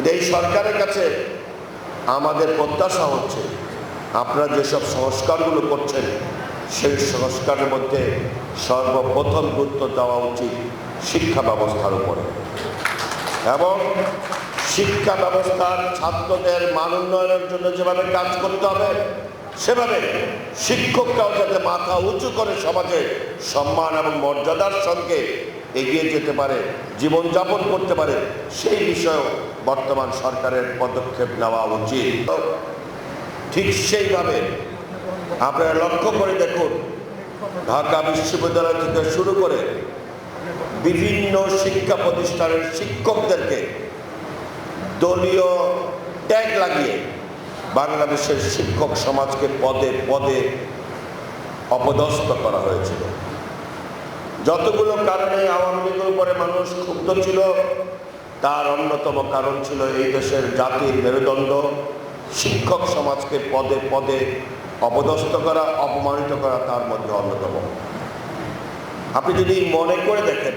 কিন্তু এই সরকারের কাছে আমাদের প্রত্যাশা হচ্ছে আপনারা যেসব সংস্কারগুলো করছেন, সেই সংস্কারের মধ্যে সর্বপ্রথম গুরুত্ব দেওয়া উচিত শিক্ষা ব্যবস্থার উপরে। এবং শিক্ষা ব্যবস্থার ছাত্রদের মান উন্নয়নের জন্য যেভাবে কাজ করতে হবে, সেভাবে শিক্ষকরাও যাতে মাথা উঁচু করে সমাজে সম্মান এবং মর্যাদার সঙ্গে এগিয়ে যেতে পারে, জীবনযাপন করতে পারে, সেই বিষয়েও বর্তমান সরকারের পদক্ষেপ নেওয়া উচিত। ঠিক সেইভাবে আপনারা লক্ষ্য করে দেখুন, ঢাকা বিশ্ববিদ্যালয় থেকে শুরু করে বিভিন্ন শিক্ষা প্রতিষ্ঠানের শিক্ষকদেরকে দলীয় ট্যাগ লাগিয়ে বাংলাদেশের শিক্ষক সমাজকে পদে পদে অপদস্থ করা হয়েছিল। যতগুলো কারণে আওয়ামী লীগের উপরে মানুষ ক্ষুব্ধ ছিল তার অন্যতম কারণ ছিল এই দেশের জাতির মেরুদণ্ড। শিক্ষক সমাজকে পদে পদে অপদস্থ করা, অপমানিত করা তার মধ্যে অন্যতম। আপনি যদি মনে করে দেখেন,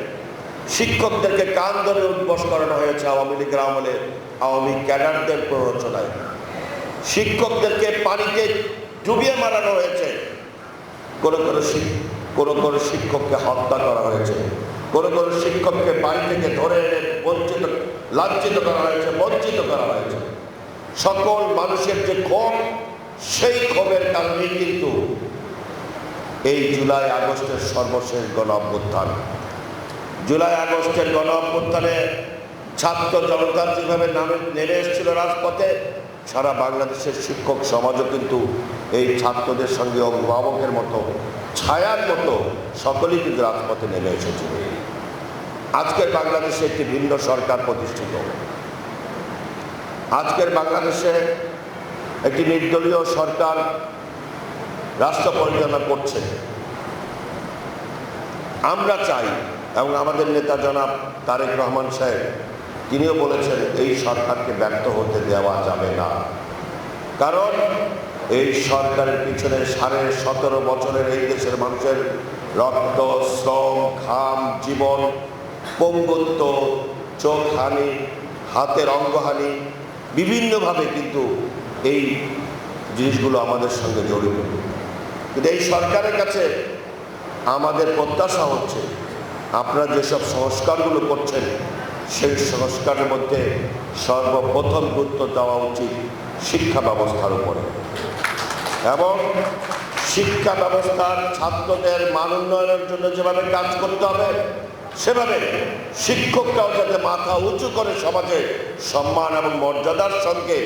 শিক্ষকদেরকে কান ধরে উদ্বস করানো হয়েছে আওয়ামী লীগের আমলে, আওয়ামী ক্যাডারদের প্ররোচনায়। শিক্ষকদেরকে পানিতে ডুবিয়ে মারানো হয়েছে। কোনো কোনো কোনো কোনো শিক্ষককে হত্যা করা হয়েছে। কোনো কোনো শিক্ষককে বাড়ি থেকে ধরে এনে বঞ্চিত, লাঞ্ছিত করা হয়েছে, বঞ্চিত করা হয়েছে। সকল মানুষের যে ক্ষোভ, সেই ক্ষোভের কারণেই কিন্তু এই জুলাই আগস্টের সর্বশেষ গণ অভ্যুত্থান জুলাই আগস্টের গণ অভ্যুত্থানে ছাত্র জনতা যেভাবে নামে, নেমে এসেছিল রাজপথে, সারা বাংলাদেশের শিক্ষক সমাজও কিন্তু এই ছাত্রদের সঙ্গে অভিভাবকের মতো, ছায়ার মতো, সকলেই কিন্তু রাজপথে নেমে এসেছিল। আজকের বাংলাদেশে একটি ভিন্ন সরকার প্রতিষ্ঠিত আজকের বাংলাদেশে একটি নির্দলীয় সরকার রাষ্ট্র পরিচালনা করছে। আমরা চাই, এবং আমাদের নেতা জনাব তারেক রহমান সাহেব, তিনিও বলেছেন, এই সরকারকে ব্যর্থ হতে দেওয়া যাবে না। কারণ এই সরকারের পিছনে সাড়ে সতেরো বছরের এই দেশের মানুষের রক্ত, শ্রম, ঘাম, জীবন পঙ্গুত্ব, চোখহানি, হাতের অঙ্গহানি, বিভিন্নভাবে কিন্তু এই জিনিসগুলো আমাদের সঙ্গে জড়িত। কিন্তু এই সরকারের কাছে আমাদের প্রত্যাশা হচ্ছে, আপনারা যেসব সংস্কারগুলো করছেন, সেই সংস্কারের মধ্যে সর্বপ্রথম গুরুত্ব দেওয়া উচিত শিক্ষা ব্যবস্থার উপরে। এবং শিক্ষা ব্যবস্থার ছাত্রদের মান উন্নয়নের জন্য যেভাবে কাজ করতে হবে সেভাবে শিক্ষকরাও যাতে মাথা উঁচু করে সমাজে সম্মান এবং মর্যাদার সঙ্গে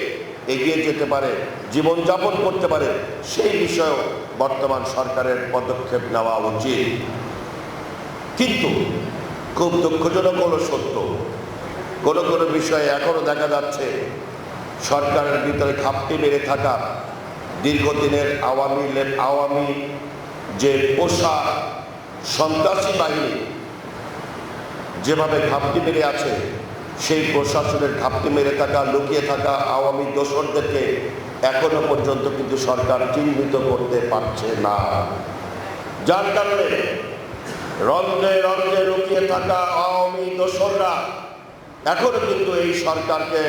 এগিয়ে যেতে পারে, জীবনযাপন করতে পারে, সেই বিষয়েও বর্তমান সরকারের পদক্ষেপ নেওয়া উচিত। কিন্তু খুব দুঃখজনক হলো সত্য। কোনো কোনো বিষয়ে এখনও দেখা যাচ্ছে সরকারের ভিতরে খাপটি মেরে থাকা দীর্ঘদিনের আওয়ামী আওয়ামী যে পোষা সন্ত্রাসী বাহিনী যেভাবে ঘাপটি মেরে আছে, সেই প্রশাসনের ঘাপটি মেরে থাকা, লুকিয়ে থাকা আওয়ামী দোসরদেরকে এখনও পর্যন্ত কিন্তু সরকার চিহ্নিত করতে পারছে না। যার কারণে রন্ধ্রে রন্ধ্রে লুকিয়ে থাকা আওয়ামী দোসররা এখনও কিন্তু এই সরকারকে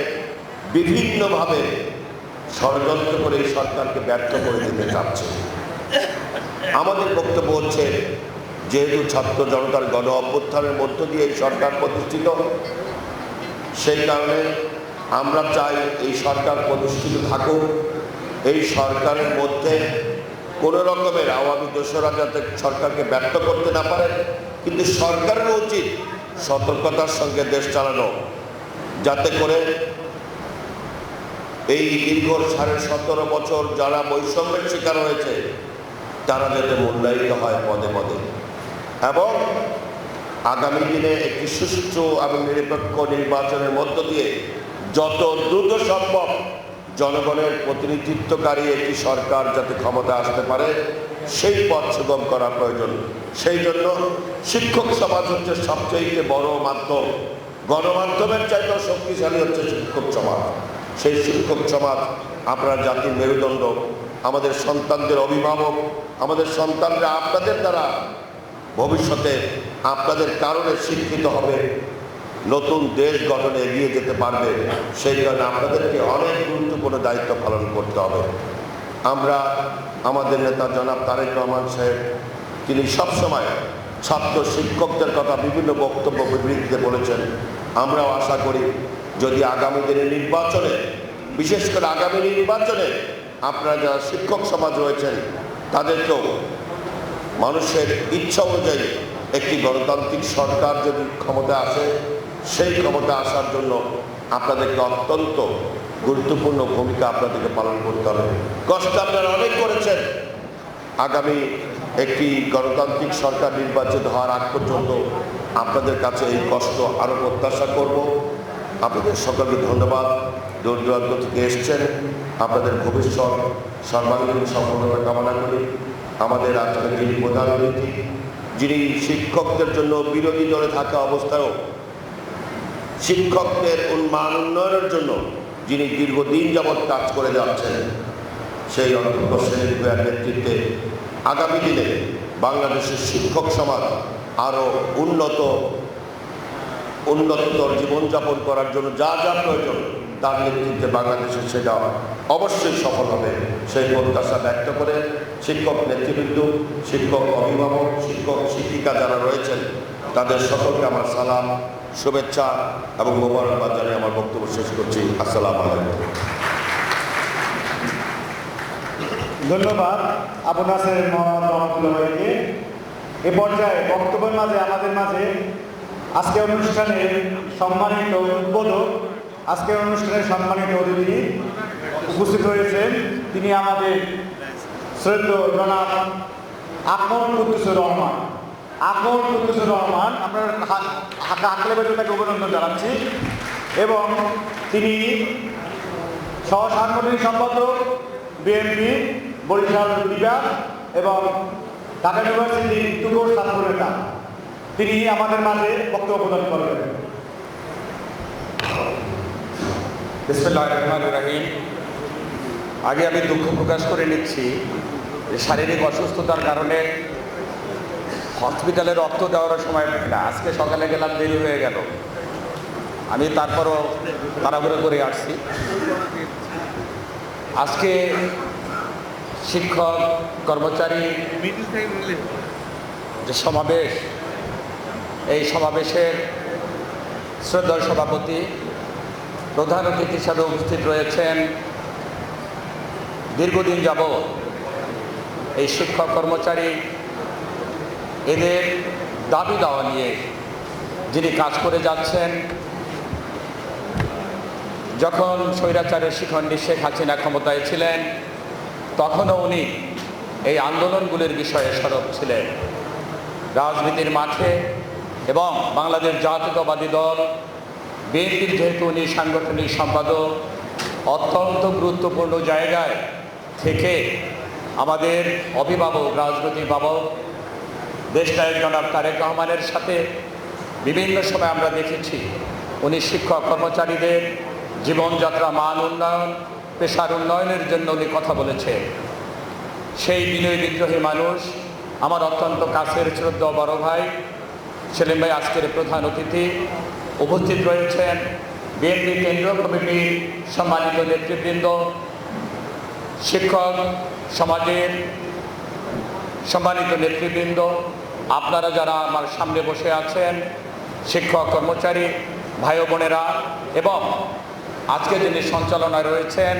বিভিন্নভাবে ষড়যন্ত্র করে এই সরকারকে ব্যর্থ করে দিতে চাচ্ছে। আমাদের বক্তব্য হচ্ছে যেহেতু ছাত্র জনতার গণ অভ্যুত্থানের মধ্য দিয়ে এই সরকার প্রতিষ্ঠিত, সেই কারণে আমরা চাই এই সরকার প্রতিষ্ঠিত থাকুক। এই সরকারের মধ্যে কোনো রকমের আওয়ামী দোষরা যাতে সরকারকে ব্যর্থ করতে না পারে, কিন্তু সরকারের উচিত সতর্কতার সঙ্গে দেশ চালানো, যাতে করে এই দীর্ঘ সাড়ে সতেরো বছর যারা বৈষম্যের শিকার হয়েছে, তারা যাতে মূল্যায়িত হয় পদে পদে। এবং আগামী দিনে একটি সুষ্ঠু এবং নিরপেক্ষ নির্বাচনের মধ্য দিয়ে যত দ্রুত সম্ভব জনগণের প্রতিনিধিত্বকারী একটি সরকার যাতে ক্ষমতা আসতে পারে, সেই পথ সুগম করা প্রয়োজন। সেই জন্য শিক্ষক সমাজ হচ্ছে সবচেয়ে বড় মাধ্যম। গণমাধ্যমের চাইতেও শক্তিশালী হচ্ছে শিক্ষক সমাজ। সেই শিক্ষক সমাজ আপনার জাতির মেরুদণ্ড, আমাদের সন্তানদের অভিভাবক, আমাদের সন্তানরা আপনাদের দ্বারা ভবিষ্যতে আপনাদের কারণে শিক্ষিত হবে, নতুন দেশ গঠনে এগিয়ে যেতে পারবে, সেই কারণে আপনাদেরকে অনেক গুরুত্বপূর্ণ দায়িত্ব পালন করতে হবে। আমরা আমাদের নেতা জনাব তারেক রহমান সাহেব, তিনি সবসময় ছাত্র শিক্ষকদের কথা বিভিন্ন বক্তব্য বিবৃতিতে বলেছেন। আমরাও আশা করি যদি আগামী দিনের নির্বাচনে, বিশেষ করে আগামী নির্বাচনে আপনারা যারা শিক্ষক সমাজ রয়েছেন, তাদেরকেও মানুষের ইচ্ছা অনুযায়ী একটি গণতান্ত্রিক সরকার যদি ক্ষমতা আসে, সেই ক্ষমতা আসার জন্য আপনাদেরকে অত্যন্ত গুরুত্বপূর্ণ ভূমিকা আপনাদেরকে পালন করতে হবে। কষ্ট আপনারা অনেক করেছেন। আগামী একটি গণতান্ত্রিক সরকার নির্বাচিত হওয়ার আগ পর্যন্ত আপনাদের কাছে এই কষ্ট আরও প্রত্যাশা করব। আপনাদের সকলকে ধন্যবাদ। দূর দূরান্ত থেকে এসছেন। আপনাদের ভবিষ্যৎ সর্বাঙ্গীন সফলতা কামনা করি। আমাদের আজকের প্রধান যিনি শিক্ষকদের জন্য বিরোধী দলে থাকা অবস্থায়ও শিক্ষকদের উন্মান উন্নয়নের জন্য যিনি দীর্ঘদিন যাবৎ কাজ করে যাচ্ছেন, সেই অন্তর্গ শ্রেণির নেতৃত্বে আগামী দিনে বাংলাদেশের শিক্ষক সমাজ আরও উন্নত উন্নততর জীবনযাপন করার জন্য যা যা প্রয়োজন তার নেতৃত্বে বাংলাদেশের সেটা অবশ্যই সফল হবে। সেই প্রত্যাশা ব্যক্ত করে শিক্ষক নেতৃবৃন্দ, শিক্ষক অভিভাবক, শিক্ষক শিক্ষিকা যারা রয়েছেন, তাদের সকলকে আমার সালাম, শুভেচ্ছা এবং মোবারকবাদ জানিয়ে আমার বক্তব্য শেষ করছি। আসসালামু আলাইকুম। ধন্যবাদ আবু নাসের এ পর্যায়ে বক্তব্যের মাঝে, আমাদের মাঝে আজকে অনুষ্ঠানের সম্মানিত উদ্বোধক, আজকের অনুষ্ঠানের সম্মানিত অতিথি উপস্থিত হয়েছেন তিনি আমাদের শ্রদ্ধ জনাব আকমল কুদ্দুসুর রহমান। আকমল কুদ্দুসুর রহমান, আমরা হাকলে বেজে তাকে অভিনন্দন জানাচ্ছি। এবং তিনি সহ সাংগঠনিক সম্পাদক, বিএনপি, বরিশাল বিভাগ এবং ঢাকা ইউনিভার্সিটি টুকোর ছাত্র নেতা। তিনি আমাদের মাঝে বক্তব্য প্রদান করবেন বিসমুল্লাহ আগে আমি দুঃখ প্রকাশ করে নিচ্ছি। শারীরিক অসুস্থতার কারণে হসপিটালে রক্ত দেওয়ার সময় পাই না। আজকে সকালে গেলাম, দেরি হয়ে গেল। আমি তারপরও তাড়াহুড়ো করে আসছি। আজকে শিক্ষক, কর্মচারী যে সমাবেশ, এই সমাবেশের শ্রদ্ধা সভাপতি, প্রধান অতিথি হিসাবে উপস্থিত রয়েছেন দীর্ঘদিন যাব এই শিক্ষক কর্মচারী এদের দাবি দেওয়া নিয়ে যিনি কাজ করে যাচ্ছেন, যখন স্বৈরাচারের শিখণ্ডী শেখ হাসিনা ক্ষমতায় ছিলেন, তখনও উনি এই আন্দোলনগুলির বিষয়ে সরব ছিলেন। রাজনীতির মাঠে এবং বাংলাদেশ জাতীয়তাবাদী দল, বিএনপির যেহেতু উনি সাংগঠনিক সম্পাদক, অত্যন্ত গুরুত্বপূর্ণ জায়গায় থেকে আমাদের অভিভাবক, রাজনৈতিক বাবক দেশনায়ক জনাব তারেক রহমানের সাথে বিভিন্ন সময় আমরা দেখেছি, উনি শিক্ষক কর্মচারীদের জীবনযাত্রা মান উন্নয়ন, পেশার উন্নয়নের জন্য উনি কথা বলেছেন। সেই বিনয় বিদ্রোহী মানুষ, আমার অত্যন্ত কাছের শ্রদ্ধা বড় ভাই, সেলিম ভাই আজকের প্রধান অতিথি উপস্থিত রয়েছেন। বিএনপি কেন্দ্রীয় কমিটির সম্মানিত নেতৃবৃন্দ, শিক্ষক সমাজের সম্মানিত নেতৃবৃন্দ, আপনারা যারা আমার সামনে বসে আছেন, শিক্ষক, কর্মচারী, ভাই বোনেরা, এবং আজকে যিনি সঞ্চালনায় রয়েছেন,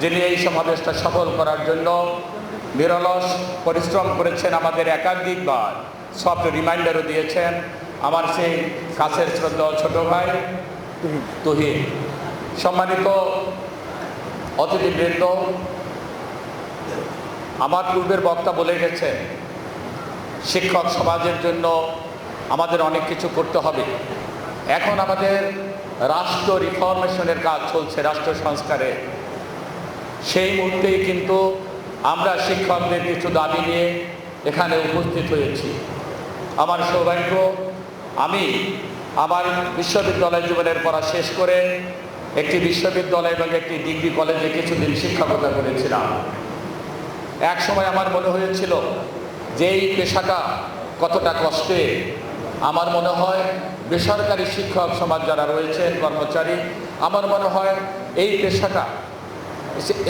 যিনি এই সমাবেশটা সফল করার জন্য নিরলস পরিশ্রম করেছেন, আমাদের একাধিকবার সফট রিমাইন্ডারও দিয়েছেন, আমার সেই কাছের শ্রদ্ধা ছোট ভাই তুহিন। সম্মানিত অতিথিবৃন্দ আমার পূর্বের বক্তা বলে গেছেন শিক্ষক সমাজের জন্য আমাদের অনেক কিছু করতে হবে। এখন আমাদের রাষ্ট্র রিফরমেশনের কাজ চলছে, রাষ্ট্র সংস্কারে। সেই মুহূর্তেই কিন্তু আমরা শিক্ষকদের কিছু দাবি নিয়ে এখানে উপস্থিত হয়েছি। আমার সৌভাগ্য, আমি আমার বিশ্ববিদ্যালয় জীবনের পড়া শেষ করে একটি বিশ্ববিদ্যালয় এবং একটি ডিগ্রি কলেজে কিছুদিন শিক্ষকতা করেছিলাম। এক সময় আমার মনে হয়েছিল যে এই পেশাটা কতটা কষ্টে। আমার মনে হয় বেসরকারি শিক্ষক সমাজ যারা রয়েছেন, কর্মচারী, আমার মনে হয় এই পেশাটা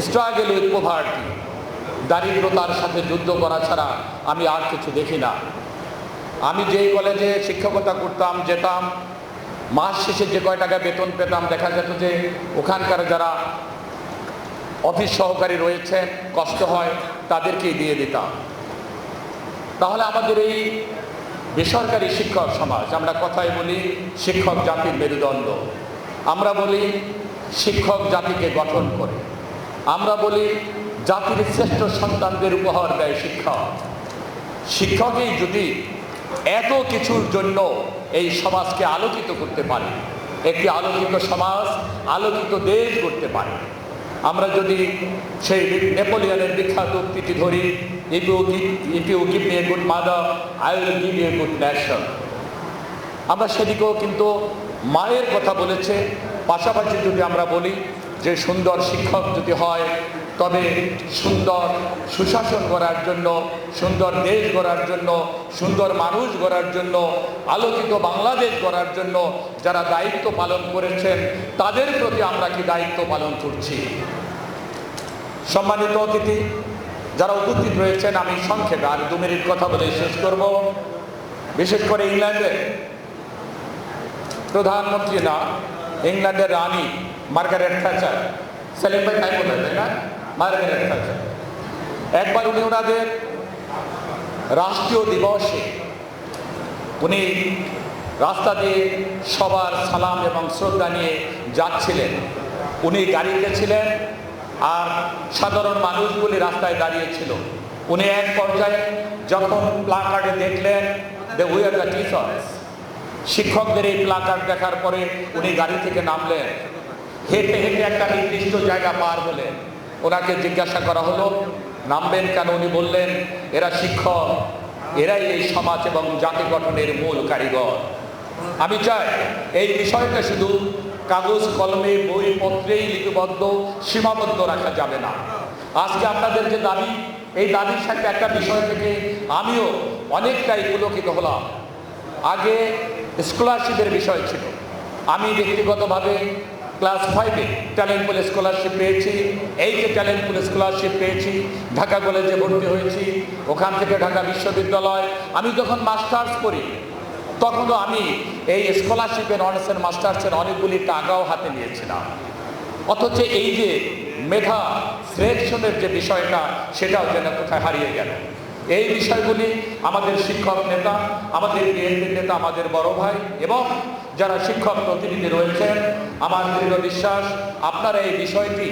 স্ট্রাগল উইথ পোভার্টি দারিদ্রতার সাথে যুদ্ধ করা ছাড়া আমি আর কিছু দেখি না। আমি যেই কলেজে শিক্ষকতা করতাম, যেতাম, মাস শেষে যে কয় টাকা বেতন পেতাম, দেখা যেত যে ওখানকার যারা অফিস সহকারী রয়েছেন কষ্ট হয়, তাদেরকেই দিয়ে দিতাম। তাহলে আমাদের এই বেসরকারি শিক্ষক সমাজ, আমরা কথায় বলি শিক্ষক জাতির মেরুদণ্ড। আমরা বলি শিক্ষক জাতিকে গঠন করে। আমরা বলি জাতির শ্রেষ্ঠ সন্তানদের উপহার দেয় শিক্ষক। শিক্ষকই যদি এত কিছুর জন্য এই সমাজকে আলোকিত করতে পারে, একটি আলোকিত সমাজ, আলোকিত দেশ করতে পারে আমরা যদি সেই নেপোলিয়ানের বিখ্যাত উক্তিটি ধরি me good mother, I will good nation. আমরা সেদিকেও কিন্তু মায়ের কথা বলেছে, পাশাপাশি যদি আমরা বলি যে সুন্দর শিক্ষক যদি হয় তবে সুন্দর সুশাসন করার জন্য, সুন্দর দেশ গড়ার জন্য, সুন্দর মানুষ গড়ার জন্য আলোকিত বাংলাদেশ গড়ার জন্য যারা দায়িত্ব পালন করেছেন, তাদের প্রতি আমরা কি দায়িত্ব পালন করছি? সম্মানিত অতিথি, যারা উপস্থিত রয়েছেন, আমি সংক্ষেপে আর দু মিনিট কথা বলে শেষ করব। বিশেষ করে ইংল্যান্ডের প্রধানমন্ত্রী না, ইংল্যান্ডের রানী মার্গারেট থ্যাচার। সেলিম ভাই তাই না? মার্গারেট থ্যাচার একবার উনি ওনাদের রাষ্ট্রীয় দিবসে উনি রাস্তা দিয়ে সবার সালাম এবং শ্রদ্ধা নিয়ে যাচ্ছিলেন। উনি গাড়িতে ছিলেন আর সাধারণ মানুষগুলি রাস্তায় দাঁড়িয়েছিল। উনি এক পর্যায়ে যখন প্লাকার্ডে দেখলেন যে উই আর দ্য টিচার্স শিক্ষকদের এই প্লাকার্ড দেখার পরে উনি গাড়ি থেকে নামলেন। হেঁটে হেঁটে একটা নির্দিষ্ট জায়গা পার হলেন। ওনাকে জিজ্ঞাসা করা হলো, নামবেন কেন? উনি বললেন, এরা শিক্ষক, এরাই এই সমাজ এবং জাতি গঠনের মূল কারিগর। আমি চাই এই বিষয়টা শুধু কাগজ, কলমে, বই, পত্রেই লিপিবদ্ধ, সীমাবদ্ধ রাখা যাবে না। আজকে আপনাদের যে দাবি, এই দাবির সাথে একটা বিষয় থেকে আমিও অনেকটাই পুলকিত হলাম। আগে স্কলারশিপের বিষয় ছিল। আমি ব্যক্তিগতভাবে ক্লাস ফাইভে ট্যালেন্ট পুল স্কলারশিপ পেয়েছি এইটে ট্যালেন্ট পুল স্কলারশিপ পেয়েছি, ঢাকা কলেজে ভর্তি হয়েছি, ওখান থেকে ঢাকা বিশ্ববিদ্যালয়। আমি যখন মাস্টার্স করি তখনও আমি এই স্কলারশিপের অনার্সের, মাস্টার্সের অনেকগুলি টাকাও হাতে নিয়েছিলাম। অথচ এই যে মেধা সিলেকশনের যে বিষয়টা, সেটাও যেন কোথায় হারিয়ে গেল। এই বিষয়গুলি আমাদের শিক্ষক নেতা, আমাদের বিএনপির নেতা, আমাদের বড় ভাই এবং যারা শিক্ষক প্রতিনিধি রয়েছেন, আমার দৃঢ় বিশ্বাস আপনারা এই বিষয়টি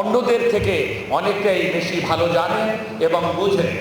অন্যদের থেকে অনেকটাই বেশি ভালো জানেন এবং বুঝেন।